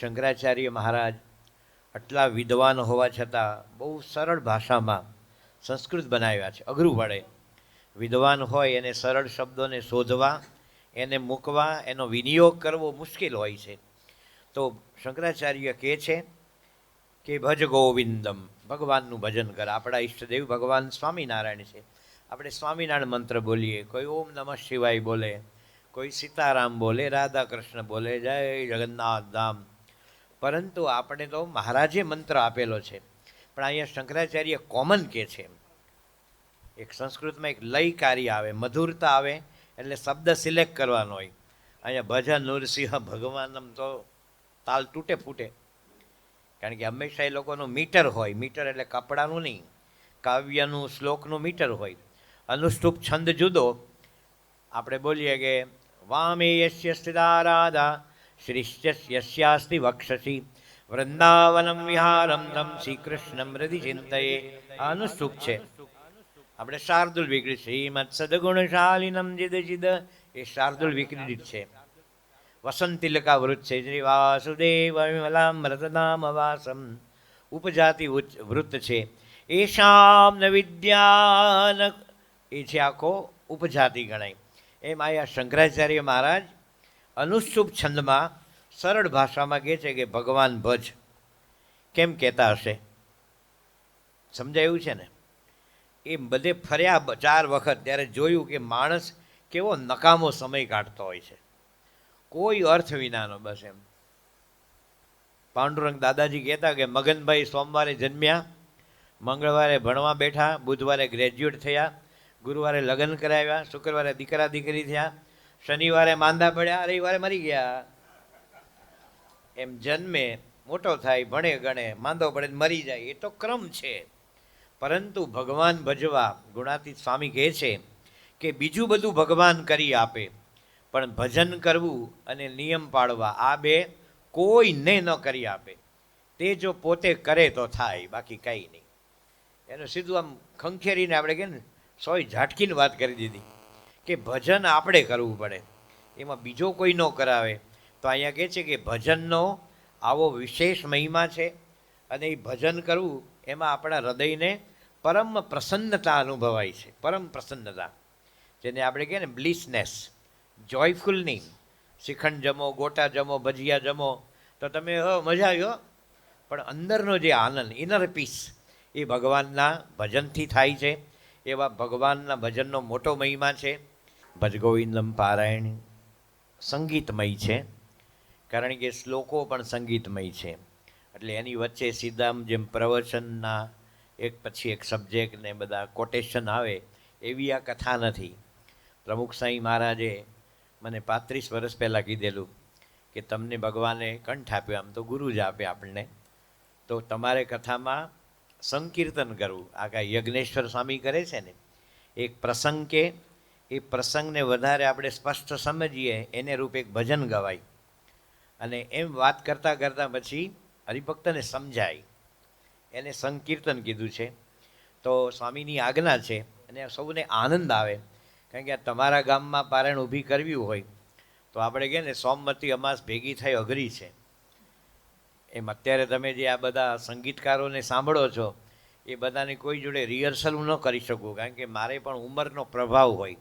શંકરાચાર્ય મહારાજ આટલા વિદ્વાન હોવા છતાં બહુ સરળ ભાષામાં સંસ્કૃત બનાવ્યા છે. અઘરું પડે વિદ્વાન હોય એને સરળ શબ્દોને શોધવા, એને મૂકવા, એનો વિનિયોગ કરવો મુશ્કેલ હોય છે. તો શંકરાચાર્ય કહે છે કે ભજ ગોવિંદમ, ભગવાનનું ભજન કર. આપણા ઈષ્ટદેવ ભગવાન સ્વામિનારાયણ છે. આપણે સ્વામિનારાયણ મંત્ર બોલીએ. કોઈ ઓમ નમઃ શિવાય બોલે. કોઈ સીતારામ બોલે. રાધા કૃષ્ણ બોલે. જય જગન્નાથ ધામ. પરંતુ આપણે તો મહારાજે મંત્ર આપેલો છે. પણ અહીંયા શંકરાચાર્ય કોમન કે છે. એક સંસ્કૃતમાં એક લયકારી આવે, મધુરતા આવે, એટલે શબ્દ સિલેક્ટ કરવાનો હોય. અહીંયા ભજન, નૃસિંહ ભગવાનમ તો તાલ તૂટે ફૂટે. કારણ કે હંમેશા એ લોકોનું મીટર હોય. મીટર એટલે કપડાનું નહીં, કાવ્યનું, શ્લોકનું મીટર હોય. અનુષ્ટુપ છંદ જુદો. આપણે બોલીએ કે વામે યશ્ય સ્થિતા શ્રીશ્ચ યસ્યાસ્તિ વક્ષસી વૃંદાવનમ વિહારમ તમ શ્રીકૃષ્ણમ હૃદિ ચિંતયે આનું સુખ છે આપણે શાર્દુલ વિકૃત શ્રીમદ સદગુણશાલિનમ જીદ જીદ એ શાર્દુલ વિકૃત છે વસંતિલકા વૃત છે શ્રી વાસુદેવ વિમલામૃતનામ વાસમ ઉપજાતિ વૃત્ત છે. એશામ ન વિદ્યાન એ છે આખો ઉપજાતિ ગણાય. એમ આયા શંકરાચાર્ય મહારાજ અનુષ્ટુપ છંદમાં સરળ ભાષામાં કહે છે કે ભગવાન ભજ. કેમ કહેતા હશે? સમજાયું છે ને? એ બધે ફર્યા ચાર વખત ત્યારે જોયું કે માણસ કેવો નકામો સમય કાઢતો હોય છે. કોઈ અર્થ વિનાનો બસ એમ. પાંડુરંગ દાદાજી કહેતા કે મગનભાઈ સોમવારે જન્મ્યા, મંગળવારે ભણવા બેઠા, બુધવારે ગ્રેજ્યુએટ થયા, ગુરુવારે લગ્ન કરાવ્યા, શુક્રવારે દીકરા દીકરી થયા શનિવારે માંદા પડ્યા, રવિવારે મરી ગયા. એમ જન્મે મોટો થાય, ભણે, ગણે, માંદો પડે મરી જાય, એ તો ક્રમ છે. પરંતુ ભગવાન ભજવા ગુણાતીત સ્વામી કહે છે કે બીજું બધું ભગવાન કરી આપે, પણ ભજન કરવું અને નિયમ પાળવા આ બે કોઈને ન કરી આપે. તે જો પોતે કરે તો થાય, બાકી કંઈ નહીં. એનું સીધું આમ ખંખેરીને આપણે કે ને, સોય ઝાટકીને વાત કરી દીધી. કે ભજન આપણે કરવું પડે. એમાં બીજો કોઈ ન કરાવે. તો અહીંયા કહે છે કે ભજનનો આવો વિશેષ મહિમા છે અને એ ભજન કરવું એમાં આપણા હૃદયને પરમ પ્રસન્નતા અનુભવાય છે. પરમ પ્રસન્નતા. જેને આપણે કહીએ ને બ્લિસનેસ. જોયફુલ નહીં. શ્રીખંડ જમો, ગોટા જમો, ભજીયા જમો. તો તમે હો, મજા આવ્યો પણ અંદરનો જે આનંદ ઇનર પીસ એ ભગવાનના ભજનથી થાય છે. એવા ભગવાનના ભજનનો મોટો મહિમા છે. ભજ ગોવિંદમ પારાયણ સંગીતમય છે. કારણ કે શ્લોકો પણ સંગીતમય છે. એટલે એની વચ્ચે સીધામ જેમ પ્રવચનના એક પછી એક સબ્જેક્ટ ને બધા કોટેશન આવે, એવી આ કથા નથી. પ્રમુખ સાંઈ મહારાજે મને પાંત્રીસ વર્ષ પહેલાં કીધેલું કે તમને ભગવાને કંઠ આપ્યો, આમ તો ગુરુ જ આપે આપણને. તો તમારે કથામાં સંકીર્તન કરવું. આ કાંઈ યજ્ઞેશ્વર સ્વામી કરે છે ને, એક પ્રસંગ કે એ પ્રસંગને વધારે આપણે સ્પષ્ટ સમજીએ, એને રૂપે એક ભજન ગવાય. અને એમ વાત કરતાં કરતાં પછી હરિભક્તને સમજાય. એને સંકીર્તન કીધું છે. તો સ્વામીની આજ્ઞા છે અને સૌને આનંદ આવે. કારણ કે આ તમારા ગામમાં પારણ ઊભી કરવી હોય, તો આપણે કહે ને, સોમવતી અમાસ ભેગી થઈ અઘરી છે. એમ અત્યારે તમે જે આ બધા સંગીતકારોને સાંભળો છો, એ બધાને કોઈ જોડે રિહર્સલ હું ન કરી શકું, કારણ કે મારે પણ ઉંમરનો પ્રભાવ હોય.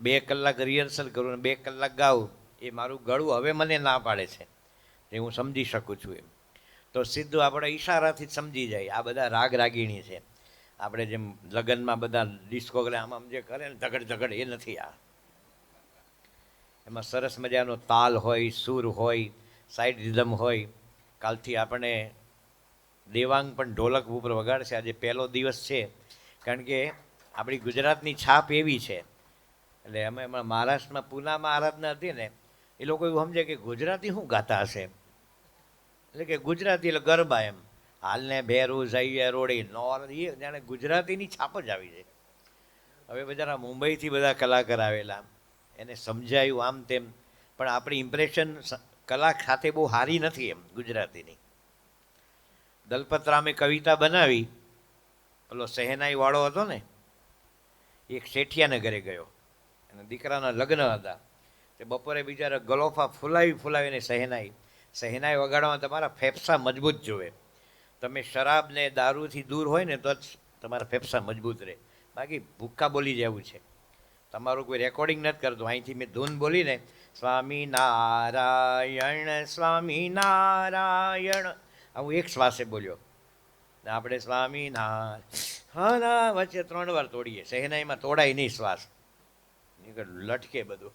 બે કલાક રિહર્સલ કરું અને બે કલાક ગાઉં, એ મારું ગળું હવે મને ના પાડે છે. એ હું સમજી શકું છું એમ. તો સીધું આપણે ઈશારાથી જ સમજી જાય. આ બધા રાગ રાગીણી છે. આપણે જેમ લગ્નમાં બધા ડિસ્કો આમ આમ જે કરે ને ઝગડ ઝગડ એ નથી આ. એમાં સરસ મજાનો તાલ હોય, સૂર હોય, સાઈડ રિધમ હોય. કાલથી આપણે દેવાંગ પણ ઢોલક ઉપર વગાડશે. આજે પહેલો દિવસ છે. કારણ કે આપણી ગુજરાતની છાપ એવી છે એટલે અમે એમાં મહારાષ્ટ્રમાં પૂનામાં આરાધના હતી ને, એ લોકો એવું સમજે કે ગુજરાતી શું ગાતા હશે? એટલે કે ગુજરાતી એટલે ગરબા એમ. હાલને ભેરું, જઈએ, રોડી, નોર એ જાણે ગુજરાતીની છાપ જ આવી છે હવે બધાના મુંબઈથી બધા કલાકાર આવેલા. એને સમજાયું આમ તેમ. પણ આપણી ઇમ્પ્રેશન કલા ખાતે બહુ સારી નથી એમ ગુજરાતીની. દલપતરામે કવિતા બનાવી. પેલો સહેનાઈ વાળો હતો ને એક શેઠિયાને ઘરે ગયો. અને દીકરાના લગ્ન હતા. તે બપોરે બિચારા ગલોફા ફૂલાવી ફૂલાવીને સહેનાઈ સહેનાઈ વગાડવામાં તમારા ફેફસા મજબૂત જોવે તમે શરાબ ને દારૂથી દૂર હોય ને તો જ તમારા ફેફસા મજબૂત રહે. બાકી ભૂક્કા બોલી જેવું છે. તમારું કોઈ રેકોર્ડિંગ નથી કરતું. અહીંથી મેં ધૂન બોલીને, સ્વામી નારાયણ સ્વામી નારાયણ. હું એક શ્વાસે બોલ્યો. ને આપણે સ્વામી ના, હા ના, વચ્ચે ત્રણ વાર તોડીએ. સહેનાઈમાં તોડાય નહીં શ્વાસ. લટકે બધું.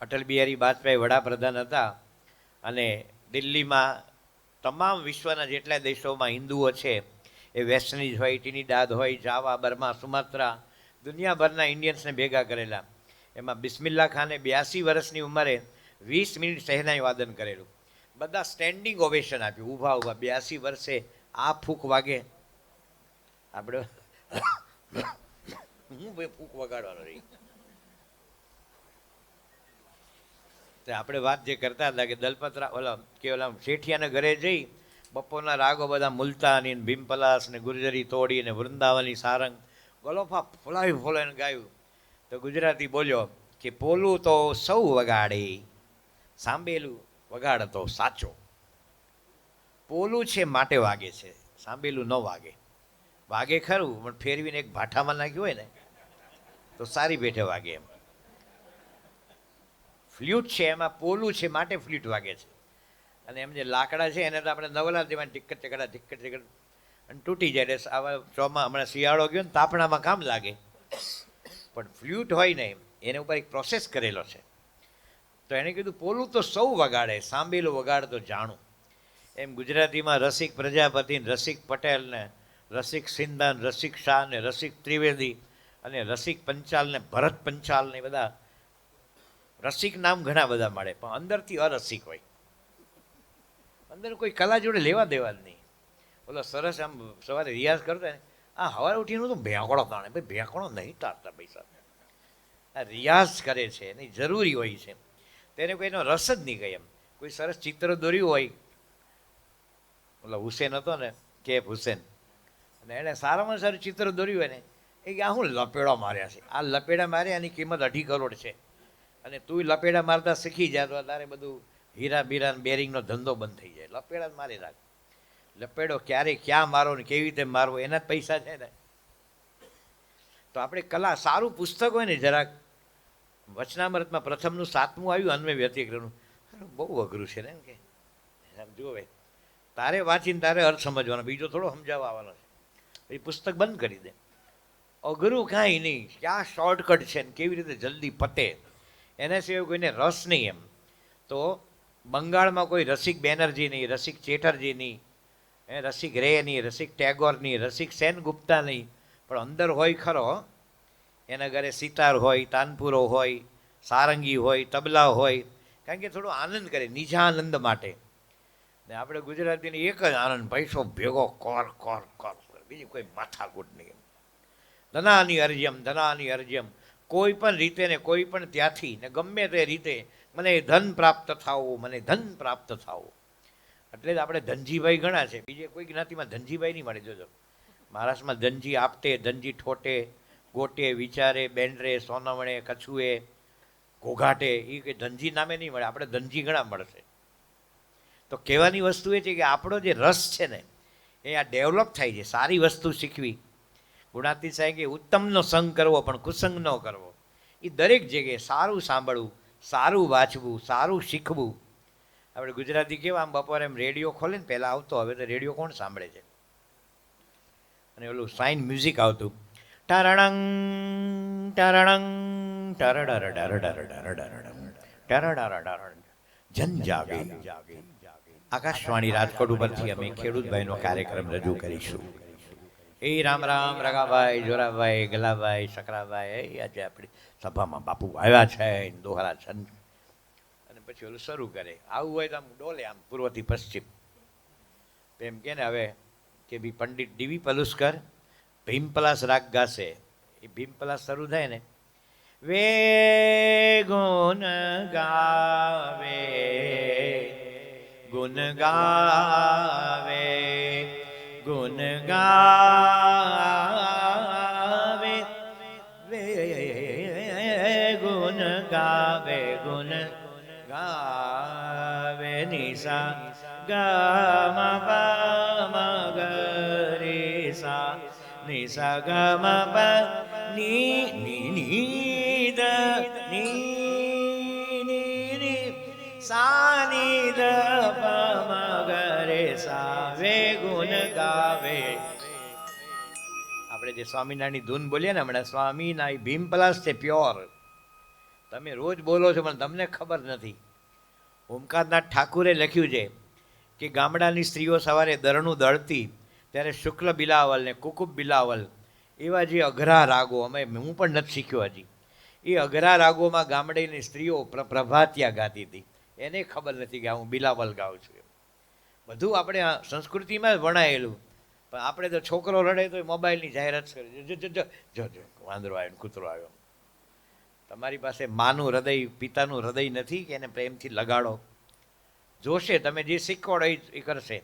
અટલ બિહારી વાજપેયી વડાપ્રધાન હતા અને દિલ્હીમાં તમામ વિશ્વના જેટલા દેશોમાં હિન્દુઓ છે, એ વેસ્ટનીઝ હોય, ટીનીડાદ હોય, જાવા, બર્મા, સુમાત્રા, દુનિયાભરના ઇન્ડિયન્સને ભેગા કરેલા. એમાં બિસ્મિલ્લા ખાને બ્યાસી વર્ષની ઉંમરે વીસ મિનિટ સહેનાઈ વાદન કરેલું. બધા સ્ટેન્ડિંગ ઓવેશન આપ્યું. ઊભા ઊભા બ્યાસી વર્ષે આ ફૂંક વાગે. આપણે હું ભાઈ ફૂંક વગાડવાનો રહી. તે આપણે વાત જે કરતા હતા કે દલપતરા ઓલા કે ઓલા શેઠિયાના ઘરે જઈ બપોરના રાગો બધા મુલતાની ભીમપલાસ ને ગુર્જરી તોડી ને વૃંદાવની સારંગ ગલોફા ફોલાવી ફોલાવીને ગાયું. તો ગુજરાતી બોલ્યો કે પોલું તો સૌ વગાડે, સાંભેલું વગાડતો સાચો. પોલું છે માટે વાગે છે, સાંભેલું ન વાગે. વાગે ખરું, પણ ફેરવીને એક ભાઠામાં નાખ્યું હોય ને તો સારી પેઠે વાગે એમ. ફ્લ્યુટ છે, એમાં પોલું છે, માટે ફ્લ્યુટ વાગે છે. અને એમ જે લાકડા છે, એને તો આપણે નવલા દેવા ટીકટ ચકડા ટીકટ ચકડ, અને તૂટી જાય. એટલે આવા ચોમાં હમણાં શિયાળો ગયો ને તાપણામાં કામ લાગે. પણ ફ્લ્યુટ હોય ને એને ઉપર એક પ્રોસેસ કરેલો છે. તો એણે કીધું, પોલું તો સૌ વગાડે, સાંભેલું વગાડ તો જાણું. એમ ગુજરાતીમાં રસિક પ્રજાપતિ રસિક પટેલ ને, રસિક સિંધાન રસિક શાહ ને, રસિક ત્રિવેદી અને રસિક પંચાલ ને ભરત પંચાલ ને બધા રસિક નામ ઘણા બધા મળે, પણ અંદરથી અરસિક હોય. અંદર કોઈ કલા જોડે લેવા દેવા જ નહીં. ઓલો સરસ આમ સવારે રિયાઝ કરતા ને, આ હવારે ઉઠીને તો ભેંકડો તાણે, ભાઈ ભેંકડો નહીં તારતા પૈસા. આ રિયાઝ કરે છે, એની જરૂરી હોય છે. તેને કોઈનો રસ જ નહીં ગઈ એમ. કોઈ સરસ ચિત્ર દોર્યું હોય, ઓલો હુસેન હતો ને, કેફ હુસેન. અને એણે સારામાં સારું ચિત્ર દોર્યું હોય ને એ આ હું લપેડા માર્યા છે? આ લપેડા માર્યા એની કિંમત અઢી કરોડ છે. અને તું લપેડા મારતા શીખી જાય તો તારે બધું હીરા બીરા બેરિંગનો ધંધો બંધ થઈ જાય. લપેડા જ મારી રાખ લપેડો ક્યારે ક્યાં મારો ને કેવી રીતે મારવો, એના જ પૈસા છે ને. તો આપણે કલા સારું પુસ્તક હોય ને જરાક. વચનામૃતમાં પ્રથમનું, સાતમું આવ્યું અન્વય વ્યતિક્રમનું. બહુ અઘરું છે ને એમ કે. જોવે તારે વાંચીને તારે અર્થ સમજવાનો. બીજો થોડો સમજાવવાનો છે. એ પુસ્તક બંધ કરી દે. અઘરું કાંઈ નહીં. ક્યાં શોર્ટકટ છે ને કેવી રીતે જલ્દી પતે? એના સિવાય કોઈને રસ નહીં એમ. તો બંગાળમાં કોઈ રસિક બેનર્જી નહીં, રસિક ચેટર્જી નહીં એ રસિક રે નહીં, રસિક ટેગોર નહીં, રસિક સેન ગુપ્તા નહીં. પણ અંદર હોય ખરો, એના ઘરે સિતાર હોય, તાનપુરો હોય, સારંગી હોય, તબલા હોય, કારણ કે થોડો આનંદ કરે, નિજાનંદ માટે. ને આપણે ગુજરાતીને એક જ આનંદ પૈસો ભેગો કર કર કર બીજી કોઈ માથાકૂટ નહીં ધનાની અર્જ્યમ ધનાની અર્જ્યમ કોઈ પણ રીતે ને કોઈ પણ ત્યાંથી ને ગમે તે રીતે મને ધન પ્રાપ્ત થાવું મને ધન પ્રાપ્ત થાવું એટલે જ આપણે ધનજીભાઈ ઘણા છે. બીજે કોઈ જ્ઞાતિમાં ધનજીભાઈ નહીં મળે, જોજો. મહારાષ્ટ્રમાં ધનજી આપટે ધનજી ઠોટે, ગોટે, વિચારે બેન્ડરે સોનવણે, કછુએ, ઘોઘાટે એ કે ધનજી નામે નહીં મળે, આપણે ધનજી ઘણા મળશે. તો કહેવાની વસ્તુ એ છે કે આપણો જે રસ છે ને, એ આ ડેવલપ થાય છે. સારી વસ્તુ શીખવી. ગુણાતી સાહેબ કે ઉત્તમનો સંગ કરવો પણ કુસંગ ન કરવો. એ દરેક જગ્યાએ સારું સાંભળવું, સારું વાંચવું, સારું શીખવું. આપણે ગુજરાતી કેવા, આમ બપોરે એમ રેડિયો ખોલે ને પહેલાં આવતો, હવે તો રેડિયો કોણ સાંભળે છે? અને ઓલું સાઇન મ્યુઝિક આવતું. ટરણંગ ટરણંગ ટરડર ડર ડર ડર ડર ટરડર ડર જન જાગે આકાશવાણી રાજકોટ ઉપરથી અમે ખેડૂતભાઈનો કાર્યક્રમ રજૂ કરીશું એ રામ રામ, રગાભાઈ, જોરાભાઈ, ગલાભાઈ શકરાભાઈ એ આજે આપણી સભામાં બાપુ આવ્યા છે દોહરા છંદ અને પછી ઓલું શરૂ કરે. આવું હોય તો આમ ડોલે આમ પૂર્વથી પશ્ચિમ. એમ કે ને હવે કે ભી પંડિત ડીવી પલુસ્કર ભીમપલાસ રાગ ગાશે. એ ભીમપલાસ શરૂ થાય ને. વે ગુણ ગાવે ગુણ ગાવે. ਗੁਣ ਗਾਵੇ ਵੇ ਗੁਣ ਗਾਵੇ ਗੁਣ ਗਾਵੇ ਨਿਸਾ ਗਮ ਪਮ ਗਰੀ ਸਾ ਨਿਸਾ ਗਮ ਪ ਨੀ ਨੀ ਨੀ ਦ ਨੀ ગુણ આપણે જે સ્વામિનારાયણની ધૂન બોલીએ ને હમણાં સ્વામીના ભીમ પ્લસ છે પ્યોર. તમે રોજ બોલો છો, પણ તમને ખબર નથી. ઓમકારનાથ ઠાકુરે લખ્યું છે કે ગામડાની સ્ત્રીઓ સવારે દરણું દળતી, ત્યારે શુક્લ બિલાવલ ને કુકુબ બિલાવલ, એવા જે અઘરા રાગો, અમે, હું પણ નથી શીખ્યો હજી. એ અઘરા રાગોમાં ગામડેની સ્ત્રીઓ પ્ર- પ્રભાતિયા ગાતી હતી. એને ખબર નથી કે હું બિલાવલ ગાઉં છું બધું આપણે સંસ્કૃતિમાં જ વણાયેલું. પણ આપણે તો છોકરો રડે તો મોબાઈલની જાહેરાત કરી જો જો જો જો વાંદરો આવ્યો કૂતરો આવ્યો. તમારી પાસે માનું હૃદય, પિતાનું હૃદય નથી કે એને પ્રેમથી લગાડો. જોશે તમે જે શીખવાડો એ કરશે.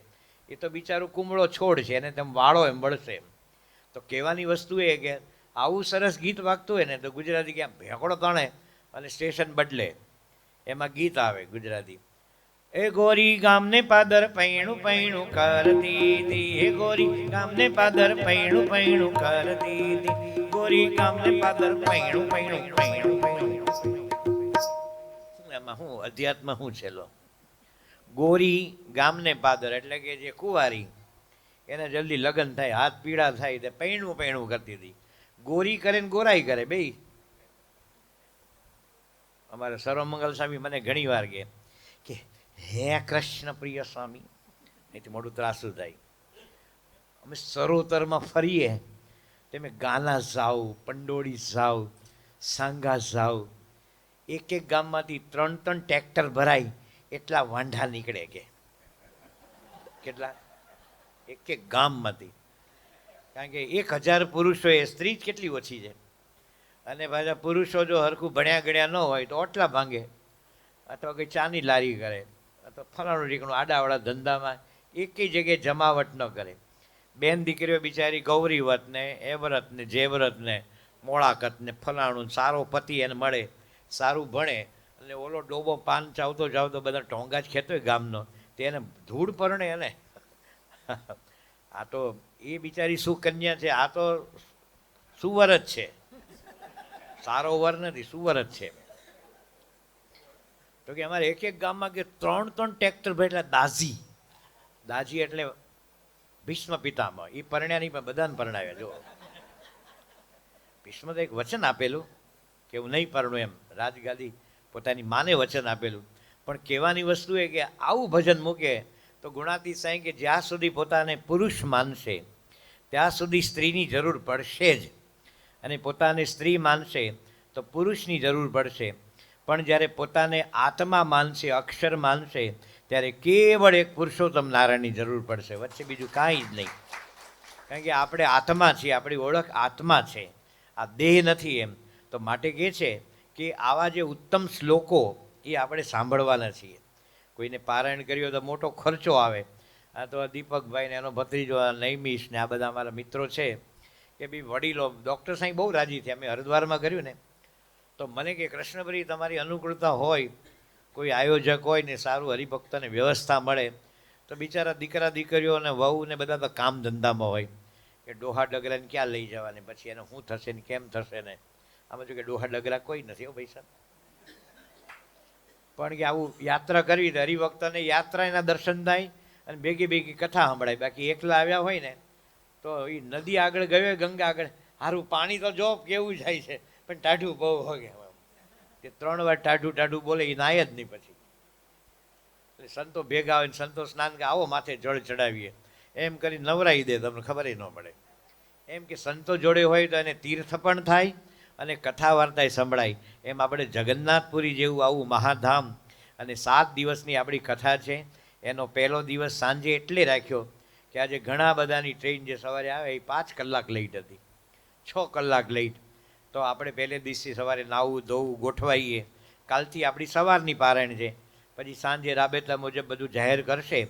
એ તો બિચારું કુમળો છોડ છે, એને તમે વાળો એમ બળશે એમ. તો કહેવાની વસ્તુ એ કે આવું સરસ ગીત વાગતું હોય ને તો ગુજરાતી ક્યાં ભેંકડો તણે અને સ્ટેશન બદલે. એમાં ગીત આવે ગુજરાતી. એ ગોરી ગામને પાદર પૈણું પૈણું કરતી હતી. એ ગોરી ગામને પાદર પૈણું પૈણું કરતી હતી. ગોરી ગામને પાદર પૈણું પૈણું પૈણું પૈણું. એમાં હું અધ્યાત્મ હું છે લો ગોરી ગામને પાદર એટલે કે જે કુંવારી, એને જલ્દી લગ્ન થાય, હાથ પીડા થાય તે પૈણું પૈણું કરતી હતી. ગોરી કરે ને ગોરાઈ કરે બે અમારે સર્વમંગલ સ્વામી મને ઘણી વાર કે હે કૃષ્ણ પ્રિય સ્વામી. નહીં મોઢું ત્રાસું થાય. અમે સરોતરમાં ફરીએ તમે ગાના જાઓ, પંડોળી જાઓ, સાંગા જાઓ. એક એક ગામમાંથી ત્રણ ત્રણ ટ્રેક્ટર ભરાય, એટલા વાંઢા નીકળે કે. કેટલા? એક એક ગામમાંથી. કારણ કે એક હજાર પુરુષો એ સ્ત્રી જ કેટલી ઓછી છે? અને પાછા પુરુષો જો હરખું ભણ્યા ગણ્યા ન હોય, તો ઓટલા ભાંગે. અથવા કંઈ ચાની લારી કરે. અથવા ફલાણું ઢીકણું આડાવાળા ધંધામાં એકેય જગ્યાએ જમાવટ ન કરે. બેન દીકરીઓ બિચારી ગૌરી વ્રતને એ વ્રતને જે વ્રતને મોળાકતને, ફલાણું સારો પતિ એને મળે, સારું ભણે અને ઓલો ડોબો પાન ચાવતો ચાવતો બધા ટોંગા જ ખેતો ગામનો તેને ધૂળ પરણે એને. આ તો એ બિચારી સુકન્યા છે, આ તો સુવર જ છે. સારો વર નથી, સુવર જ છે. તો કે અમારે એક એક ગામમાં કે ત્રણ ત્રણ ટ્રેક્ટર ભરેલા દાઝી. દાઝી એટલે ભીષ્મ પિતામાં એ પરણ્યા નહીં, પણ બધાને પરણાવ્યા જો ભીષ્મ તો એક વચન આપેલું કે હું નહીં પરણું એમ. રાજગાદી પોતાની માને વચન આપેલું. પણ કહેવાની વસ્તુ એ કે આવું ભજન મૂકે તો ગુણાતી સાંઈ કે જ્યાં સુધી પોતાને પુરુષ માનશે, ત્યાં સુધી સ્ત્રીની જરૂર પડશે જ. અને પોતાને સ્ત્રી માનશે તો પુરુષની જરૂર પડશે. પણ જ્યારે પોતાને આત્મા માનશે, અક્ષર માનશે, ત્યારે કેવળ એક પુરુષોત્તમ નારાયણની જરૂર પડશે. વચ્ચે બીજું કાંઈ જ નહીં. કારણ કે આપણે આત્મા છીએ, આપણી ઓળખ આત્મા છે. આ દેહ નથી એમ. તો માટે કહે છે કે આવા જે ઉત્તમ શ્લોકો એ આપણે સાંભળવાના છીએ. કોઈને પારાયણ કર્યો તો મોટો ખર્ચો આવે. આ તો દીપકભાઈ એનો ભત્રીજો, આ નૈમિષ ને આ બધા અમારા મિત્રો છે કે ભાઈ વડીલો ડૉક્ટર સાહેબ બહુ રાજી થયા. અમે હરિદ્વારમાં કર્યું ને. તો મને કે કૃષ્ણભરી તમારી અનુકૂળતા હોય, કોઈ આયોજક હોય ને સારું હરિભક્તને વ્યવસ્થા મળે, તો બિચારા દીકરા દીકરીઓ અને વહુ ને બધા તો કામ ધંધામાં હોય. કે ડોહા ડગરાને ક્યાં લઈ જવાની, પછી એને શું થશે ને કેમ થશે ને? આમાં જો કે ડોહા ડગરા કોઈ નથી હો પૈસા પણ કે આવું યાત્રા કરવી તો હરિભક્તને યાત્રાના દર્શન થાય અને ભેગી ભેગી કથા સંભળાય. બાકી એકલા આવ્યા હોય ને, તો એ નદી આગળ ગયો, ગંગા આગળ. સારું પાણી તો જો કેવું જાય છે. પણ ટાઢું બહુ હોય કે ત્રણ વાર ટાઢું ટાઢું બોલે એ નાય જ નહીં પછી. એટલે સંતો ભેગા આવે સંતો સ્નાન કે આવો માથે જળ ચડાવીએ. એમ કરી નવરાઈ દે, તમને ખબર ન પડે. એમ કે સંતો જોડે હોય તો એને તીર્થ પણ થાય અને કથા વાર્તાય સંભળાય. એમ આપણે જગન્નાથપુરી જેવું આવું મહાધામ અને સાત દિવસની આપણી કથા છે. એનો પહેલો દિવસ સાંજે એટલે રાખ્યો કે આજે ઘણા બધાની ટ્રેન જે સવારે આવે એ પાંચ કલાક લેટ હતી. છ કલાક લેટ તો આપણે પહેલે દિવસથી સવારે નાવું ધોવું, ગોઠવાઈએ. કાલથી આપણી સવારની પારાયણ છે. પછી સાંજે રાબેતા મુજબ બધું જાહેર કરશે.